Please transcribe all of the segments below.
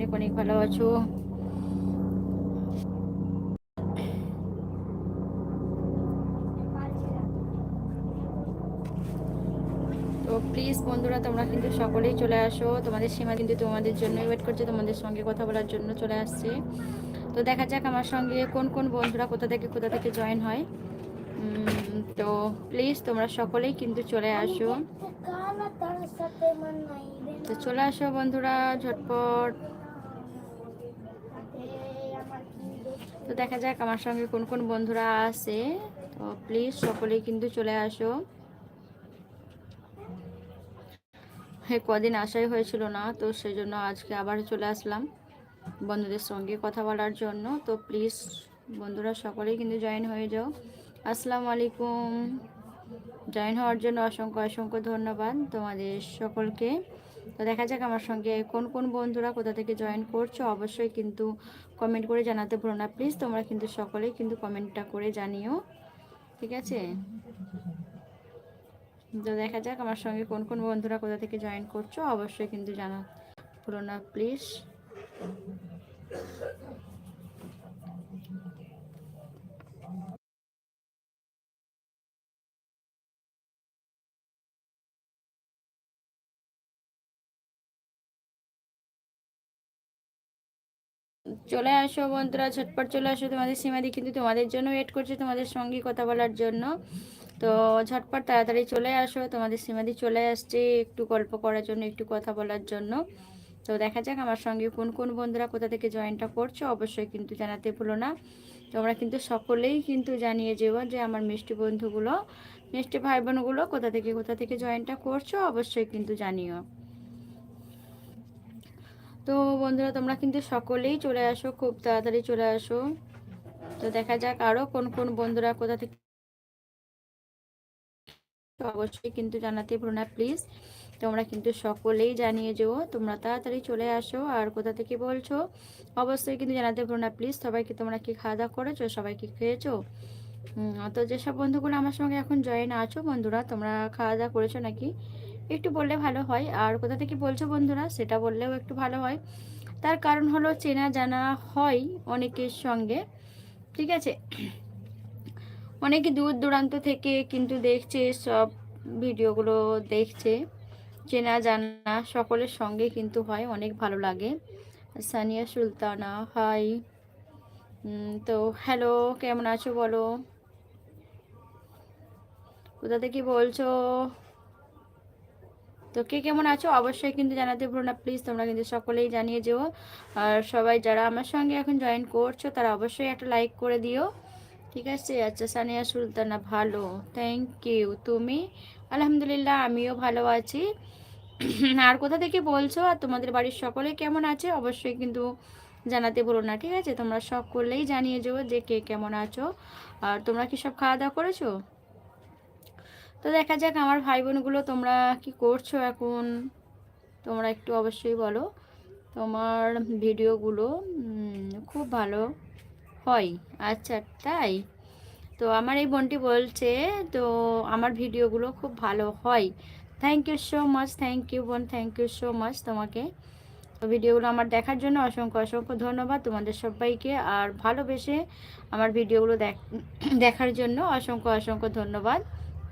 অনেক অনেক ভালো আছো। তো প্লিজ বন্ধুরা, তোমরা কিন্তু সকলেই চলে আসো। তোমাদের সীমা কিন্তু তোমাদের জন্য ওয়েট করছে, তোমাদের সঙ্গে কথা বলার জন্য চলে আসছে। তো দেখা যাক আমার সঙ্গে কোন কোন বন্ধুরা কোথা থেকে কোথা থেকে জয়েন হয়। তো প্লিজ তোমরা সকলেই কিন্তু চলে আসো। তো চলে আসো বন্ধুরা, ঝটপট। তো দেখা যাক আমার সঙ্গে কোন কোন বন্ধুরা আছে। তো প্লিজ সকলেই কিন্তু চলে আসো। কদিন আসাই হয়েছিল না, তো সেই জন্য আজকে আবার চলে আসলাম বন্ধুদের সঙ্গে কথা বলার জন্য। তো প্লিজ বন্ধুরা সকলেই কিন্তু জয়েন হয়ে যাও। আসসালামু আলাইকুম। জয়েন হওয়ার জন্য অসংখ্য অসংখ্য ধন্যবাদ তোমাদের সকলকে। তো দেখা যাক আমার সঙ্গে কোন কোন বন্ধুরা কোথা থেকে জয়েন করছ। অবশ্যই কিন্তু কমেন্ট করে জানাতে ভুলো না। প্লিজ তোমরা কিন্তু সকলেই কিন্তু কমেন্টটা করে জানিও। ঠিক আছে? তো দেখা যাক আমার সঙ্গে কোন কোন বন্ধুরা কোথা থেকে জয়েন করছ। অবশ্যই কিন্তু জানা ভুলো না প্লিজ চলে আসো বন্ধুরা, ঝটপট চলে আসো তোমাদের সীমাদি কিন্তু তোমাদের জন্য ওয়েট করছে তোমাদের সঙ্গে কথা বলার জন্য। তো ঝটপট তাড়াতাড়ি চলে আসো, তোমাদের সীমাদি চলে আসছে, একটু গল্প করার জন্য, একটু কথা বলার জন্য। তো দেখা যাক আমার সঙ্গে কোন কোন বন্ধুরা কোথা থেকে জয়েনটা করছ, অবশ্যই কিন্তু জানাতে ভুলো না। তোমরা কিন্তু সকলেই কিন্তু জানিয়ে যেও যে আমার মিষ্টি বন্ধুগুলো, মিষ্টি ভাই বোনগুলো কোথা থেকে কোথা থেকে জয়েনটা করছ, অবশ্যই কিন্তু জানিও। তো বন্ধুরা, তোমরা কিন্তু সকলেই চলে আসো, খুব তাড়াতাড়ি চলে আসো। তো দেখা যাক আরও কোন কোন বন্ধুরা কোথা থেকে অবশ্যই কিন্তু জানাতে ভুলো না প্লিজ তোমরা কিন্তু সকলেই জানিয়ে যেও, তোমরা তাড়াতাড়ি চলে আসো। আর কোথা থেকে বলছো? অবশ্যই কিন্তু জানাতে ভুলো না প্লিজ সবাইকে তোমরা কি খাওয়া দাওয়া করেছ? সবাই কি খেয়েছো? তো যেসব বন্ধুগুলো আমার সঙ্গে এখন জয়েন আছো বন্ধুরা, তোমরা খাওয়া দাওয়া করেছ নাকি? একটু বললে ভালো হয়। আর কোথা থেকে বলছো বন্ধুরা? সেটা বললেও একটু ভালো হয়। তার কারণ হলো চেনা জানা হয় অনেকের সঙ্গে। ঠিক আছে? অনেকে দূর দূরান্ত থেকে কিন্তু দেখছে, সব ভিডিওগুলো দেখছে। চেনা জানা সকলের সঙ্গে কিন্তু হয়, অনেক ভালো লাগে। সানিয়া সুলতানা, হাই। তো হ্যালো, কেমন আছো বলো? কোথা থেকে বলছো? তো কে কেমন আছো? অবশ্যই কিন্তু জানাতে ভুলো না প্লিজ তোমরা কিন্তু সকলেই জানিয়ে যেও। আর সবাই যারা আমার সঙ্গে এখন জয়েন করছ, তারা অবশ্যই একটা লাইক করে দিও। ঠিক আছে? আচ্ছা সানিয়া সুলতানা, ভালো। থ্যাংক ইউ তুমি? আলহামদুলিল্লাহ, আমিও ভালো আছি। আর কোথা থেকে বলছো? আর তোমাদের বাড়ির সকলে কেমন আছে? অবশ্যই কিন্তু জানাতে বলো না, ঠিক আছে? তোমরা সকলেই জানিয়ে যাও যে কে কেমন আছো। আর তোমরা কি সব খাওয়া দাওয়া করেছ? তো দেখা যাক আমার ভাই বোনগুলো তোমরা কি করছ এখন। তোমরা একটু অবশ্যই বলো। তোমার ভিডিওগুলো খুব ভালো হয়। আচ্ছা তাই? তো আমার এই বোনটি বলছে, তো আমার ভিডিওগুলো খুব ভালো হয়। Thank you so much thank you বোন থ্যাংক ইউ সো মাচ তোমাকে। তো ভিডিওগুলো আমার দেখার জন্য অসংখ্য অসংখ্য ধন্যবাদ তোমাদের সবাইকে। আর ভালোবেসে আমার ভিডিওগুলো দেখার জন্য অসংখ্য অসংখ্য ধন্যবাদ।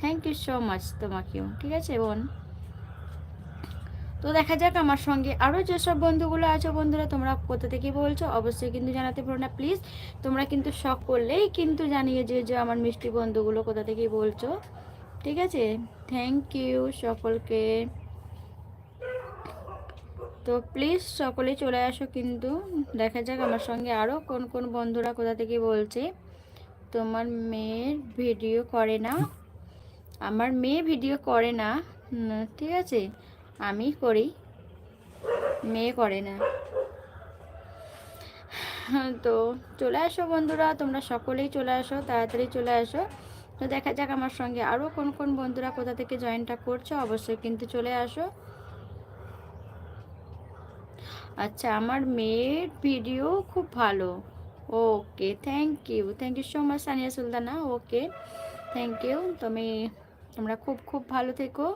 থ্যাংক ইউ সো মাচ তোমাকেও, ঠিক আছে বোন? তো দেখা যাক আমার সঙ্গে আরও যেসব বন্ধুগুলো আছো বন্ধুরা, তোমরা কোথা থেকে বলছো, অবশ্যই কিন্তু জানাতে পারো না প্লিজ তোমরা কিন্তু শখ করলেই কিন্তু জানিয়ে যে যে আমার মিষ্টি বন্ধুগুলো কোথা থেকে বলছো, ঠিক আছে? থ্যাংক ইউ সকলকে। তো প্লিজ সকলেই চলে আসো কিন্তু, দেখা যাক আমার সঙ্গে আরও কোন কোন বন্ধুরা কোথা থেকে বলছে। তোমার মেয়ের ভিডিও করে না। আমার মেয়ে ভিডিও করে না। ঠিক আছে আমি করি। মেয়ে করে না। তো চলে আসো বন্ধুরা, তোমরা সকলেই চলে আসো, তাড়াতাড়ি চলে আসো। তো দেখা যাক আমার সঙ্গে আরও কোন কোন বন্ধুরা কোথা থেকে জয়েনটা করছ, অবশ্যই কিন্তু চলে আসো। আচ্ছা আমার মেয়ের ভিডিও খুব ভালো। Okay thank you thank you so much Sania Sultana. Okay thank you তুমি তোমরা খুব খুব ভালো থেকো।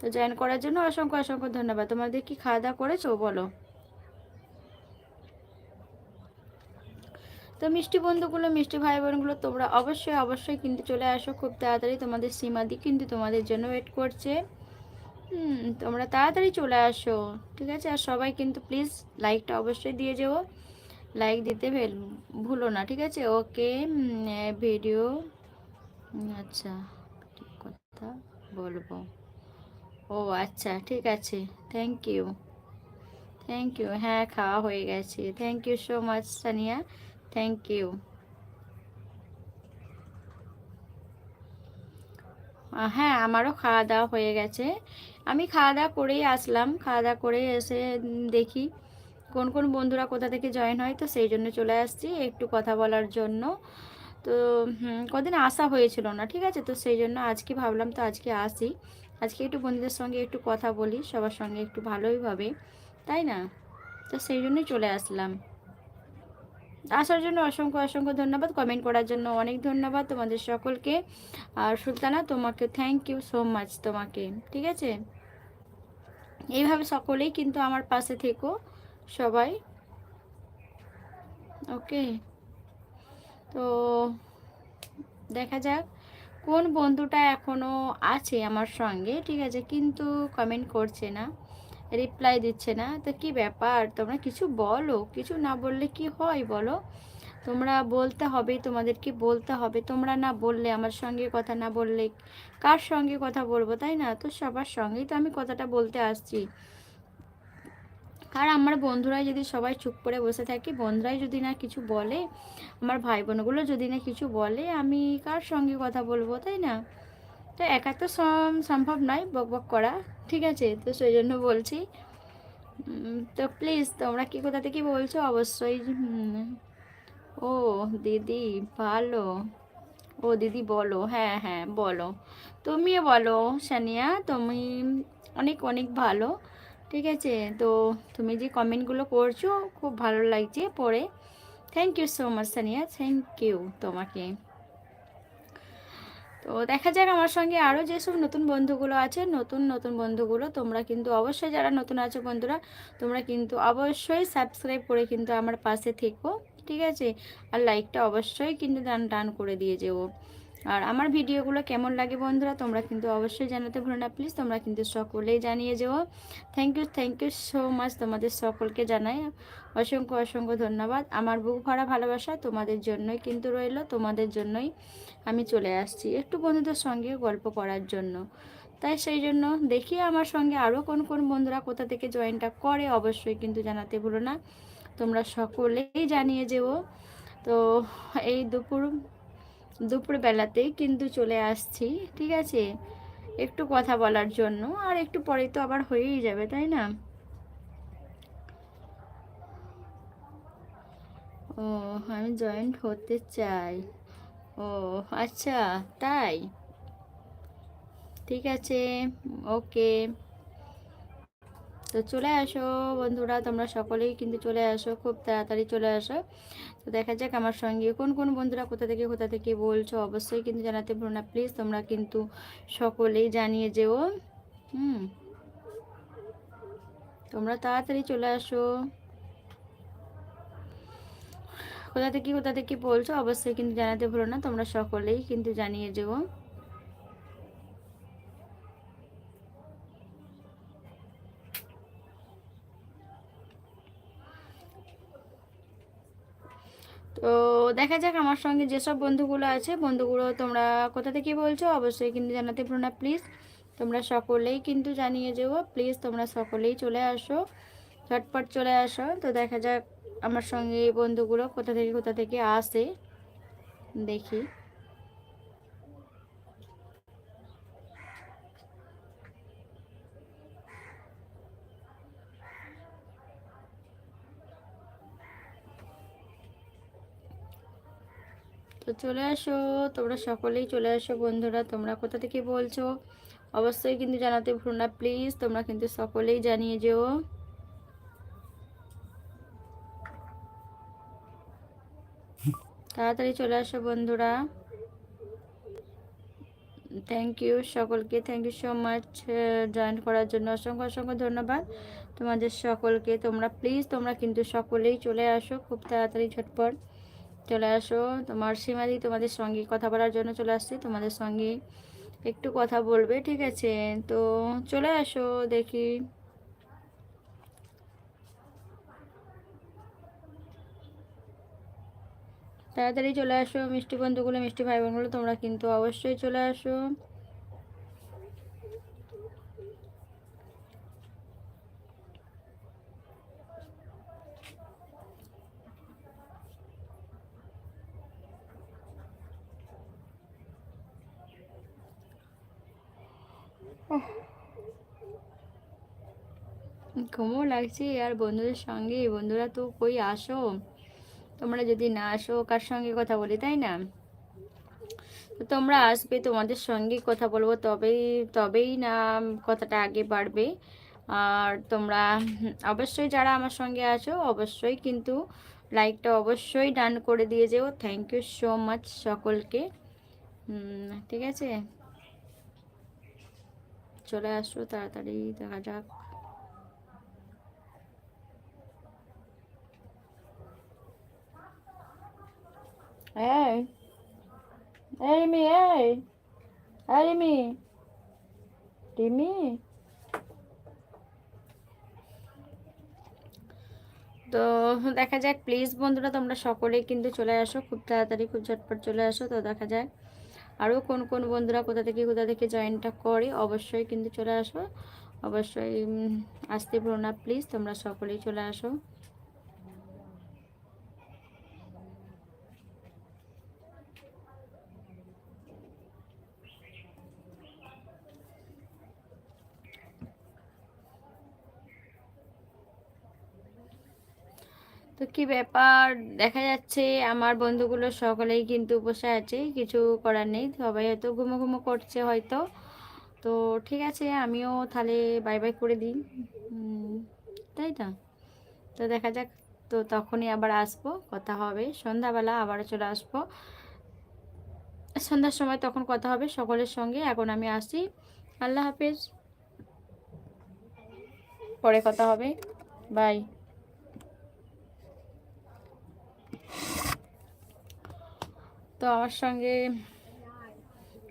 তো জয়েন করার জন্য অসংখ্য অসংখ্য ধন্যবাদ। তোমাদের কি খাওয়া দাওয়া করেছ? বলো। তো মিষ্টি বন্ধুগুলো, মিষ্টি ভাই বোনগুলো তোমরা অবশ্যই অবশ্যই কিন্তু চলে আসো খুব তাড়াতাড়ি। তোমাদের সীমাদি কিন্তু তোমাদের জন্য ওয়েট করছে। হুম, তোমরা তাড়াতাড়ি চলে আসো, ঠিক আছে? আর সবাই কিন্তু প্লিজ লাইকটা অবশ্যই দিয়ে যেও। লাইক দিতে ভুলো না, ঠিক আছে? ওকে ভিডিও আচ্ছা। বলব। ও আচ্ছা ঠিক আছে। থ্যাংক ইউ থ্যাংক ইউ হ্যাঁ খাওয়া হয়ে গেছে। Thank you so much Sania. Thank you হ্যাঁ আমারও খাওয়া দাওয়া হয়ে গেছে। আমি খাওয়া দাওয়া করেই আসলাম। খাওয়া দাওয়া করে এসে দেখি কোন কোন বন্ধুরা কোথা থেকে জয়েন হয়। তো সেই জন্য চলে আসছি একটু কথা বলার জন্য। তো কদিন আসা হয়েছিল না, ঠিক আছে? তো সেই জন্য আজকে ভাবলাম তো আজকে আসি। আজকে একটু বন্ধুদের সঙ্গে একটু কথা বলি, সবার সঙ্গে একটু ভালোইভাবে তাই না? তো সেই জন্যই চলে আসলাম। আসার জন্য অসংখ্য অসংখ্য ধন্যবাদ। কমেন্ট করার জন্য অনেক ধন্যবাদ তোমাদের সকলকে। আর সুলতানা, তোমাকে থ্যাংক ইউ সো মাচ তোমাকে, ঠিক আছে? এইভাবে সকলেই কিন্তু আমার পাশে থেকো সবাই। ওকে তো দেখা যাক কোন বন্ধুটা এখনও আছে আমার সঙ্গে, ঠিক আছে? কিন্তু কমেন্ট করছে না রিপ্লাই দিচ্ছে না। তো কি ব্যাপার? তোমরা কিছু বলো, কিছু না বললে কি হয় বলো? তোমরা বলতে হবে, তোমাদেরকে বলতে হবে। তোমরা না বললে, আমার সঙ্গে কথা না বললে কার সঙ্গে কথা বলব, তাই না? তো সবার সঙ্গেই তো আমি কথাটা বলতে আসছি। আর আমার বন্ধুরাই যদি সবাই চুপ করে বসে থাকে, বন্ধুরাই যদি না কিছু বলে, আমার ভাই বোনগুলো যদি না কিছু বলে, আমি কার সঙ্গে কথা বলব, তাই না? তো একা তো সম্ভব নয় বক বক করা, ঠিক আছে? তো সেই জন্য বলছি। তো প্লিজ তোমরা কি কোথা থেকে বলছো? অবশ্যই ও দিদি, ভালো। ও দিদি বলো হ্যাঁ হ্যাঁ বলো। তুমিও বলো, সানিয়া, তুমি অনেক অনেক ভালো। ঠিক আছে? তো তুমি যে কমেন্টগুলো করছ, খুব ভালো লাগছে পড়ে। Thank you so much Sania thank you তোমাকে। তো দেখা যাক আমার সঙ্গে আরও যেসব নতুন বন্ধুগুলো আছে, নতুন নতুন বন্ধুগুলো, তোমরা কিন্তু অবশ্যই যারা নতুন আছো বন্ধুরা, তোমরা কিন্তু অবশ্যই সাবস্ক্রাইব করে কিন্তু আমার পাশে থেকো, ঠিক আছে? আর লাইকটা অবশ্যই কিন্তু ডান ডান করে দিয়ে যেও। আর আমার ভিডিওগুলো কেমন লাগে বন্ধুরা, তোমরা কিন্তু অবশ্যই জানাতে ভুলো না। প্লিজ তোমরা কিন্তু সকলেই জানিয়ে যেও। Thank you thank you so much তোমাদের সকলকে জানাই। অসংখ্য অসংখ্য ধন্যবাদ। আমার বুক ভরা ভালোবাসা তোমাদের জন্যই কিন্তু রইল, তোমাদের জন্যই আমি চলে আসছি একটু বন্ধুদের সঙ্গে গল্প করার জন্য। তাই সেই জন্য দেখি আমার সঙ্গে আরও কোন কোন বন্ধুরা কোথা থেকে জয়েনটা করে, অবশ্যই কিন্তু জানাতে ভুলো না। তোমরা সকলেই জানিয়ে যেও। তো এই দুপুর দুপুর বেলাতেই কিন্তু চলে আসছি, ঠিক আছে? একটু কথা বলার জন্য, আর একটু পরে তো আবার হয়েই যাবে, তাই না? ও, আমি জয়েন্ট হতে চাই। ও আচ্ছা তাই। ঠিক আছে, ওকে। তো চলে আসো বন্ধুরা, তোমরা সকলেই কিন্তু চলে আসো, খুব তাড়াতাড়ি চলে আসো। তো দেখা যাক আমার সঙ্গে কোন কোন বন্ধুরা কোথা থেকে কোথা থেকে বলছো। অবশ্যই কিন্তু জানাতে পারো না প্লিজ তোমরা কিন্তু সকলেই জানিয়ে যেও। হুম, তোমরা তাড়াতাড়ি চলে আসো। কোথা থেকে কোথা থেকে বলছো, অবশ্যই কিন্তু জানাতে ভুলো না, তোমরা সকলেই কিন্তু জানিয়ে যেও তো দেখা যাক আমার সঙ্গে যেসব বন্ধুগুলো আছে, বন্ধুগুলো তোমরা কোথা থেকে বলছো অবশ্যই কিন্তু জানাতে পারো না প্লিজ তোমরা সকলেই কিন্তু জানিয়ে যেও প্লিজ তোমরা সকলেই চলে আসো, ঝটপট চলে আসো। তো দেখা যাক আমার সঙ্গে বন্ধুগুলো কোথা থেকে কোথা থেকে আসে, দেখি। তো চলে আসো, তোমরা সকলেই চলে আসো বন্ধুরা, তোমরা কোথা থেকে বলছো? অবশ্যই কিন্তু জানাতে ভুলো না প্লিজ তোমরা কিন্তু সকলেই জানিয়ে যেও। তাড়াতাড়ি চলে আসো বন্ধুরা। থ্যাংক ইউ সকলকে thank you so much join করার জন্য অসংখ্য অসংখ্য ধন্যবাদ তোমাদের সকলকে। তোমরা প্লিজ তোমরা কিন্তু সকলেই চলে আসো খুব তাড়াতাড়ি ঝটপট। চলে আসো। তোমার সীমাদি তোমাদের সঙ্গে কথা বলার জন্য চলে আসছে। তোমাদের সঙ্গে একটু কথা বলবে, ঠিক আছে? তো চলে আসো দেখি। তাড়াতাড়ি চলে আসো মিষ্টি বন্ধুগুলো, মিষ্টি ভাই বোনগুলো, তোমরা কিন্তু অবশ্যই চলে আসো। ঘুমও লাগছে, আর বন্ধুদের সঙ্গে, বন্ধুরা তো কই আসো? তোমরা যদি না আসো, কার সঙ্গে কথা বলি, তাই না? তোমরা আসবে, তোমাদের সঙ্গে কথা বলব, তবেই তবেই না কথাটা আগে বাড়বে। আর তোমরা অবশ্যই যারা আমার সঙ্গে আছো, অবশ্যই কিন্তু লাইকটা অবশ্যই ডান করে দিয়ে যেও। থ্যাংক ইউ সো মাচ সকলকে। ঠিক আছে? চলে আসো, তাড়াতাড়ি, দেখা যাক। এই এই রিমি এই এই রিমি রিমি তো দেখা যাক প্লিজ বন্ধুরা, তোমরা সকলেই কিন্তু চলে আসো। খুব তাড়াতাড়ি, খুব ঝটপট চলে আসো। তো দেখা যাক, আরও কোন কোন বন্ধুরা কোথা থেকে কোথা থেকে জয়েনটা করে, অবশ্যই কিন্তু চলে আসো। অবশ্যই আসতে পারো না প্লিজ তোমরা সকলেই চলে আসো। তো কি ব্যাপার? দেখা যাচ্ছে আমার বন্ধুগুলো সকলেই কিন্তু বসে আছে, কিছু করার নেই। সবাই হয়তো ঘুমো ঘুমো করছে হয়তো। তো ঠিক আছে, আমিও তাহলে বাই বাই করে দিই। তাই তো? তো দেখা যাক, তো তখনই আবার আসব, কথা হবে। সন্ধ্যাবেলা আবার চলে আসব। সন্ধ্যার সময় তখন কথা হবে সকলের সঙ্গে। এখন আমি আসি আল্লাহ হাফেজ। পরে কথা হবে। বাই তো আমার সঙ্গে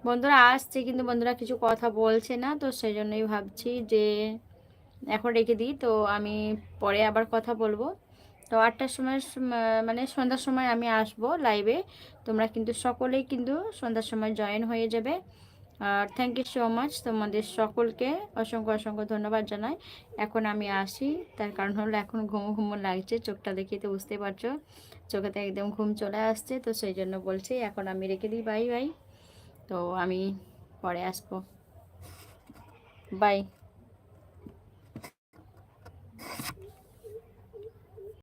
বন্ধুরা আসছে, কিন্তু বন্ধুরা কিছু কথা বলছে না, তো সেই জন্যই ভাবছি যে এখন রেখে দিই, তো আমি পরে আবার কথা বলব। তো আটটার সময় মানে সন্ধ্যার সময় আমি আসব লাইভে তোমরা কিন্তু সকলেই কিন্তু সন্ধ্যার সময় জয়েন হয়ে যাবে। আর থ্যাংক ইউ সো মাচ তোমাদের সকলকে। অসংখ্য অসংখ্য ধন্যবাদ জানাই। এখন আমি আসি। তার কারণ হলো এখন ঘুমো ঘুমো লাগছে, চোখটা দেখিয়ে তো বুঝতে পারছ। চোখেতে একদম ঘুম চলে আসছে, তো সেই জন্য বলছি এখন আমি রেখে দিই। বাই বাই তো আমি পরে আসব। বাই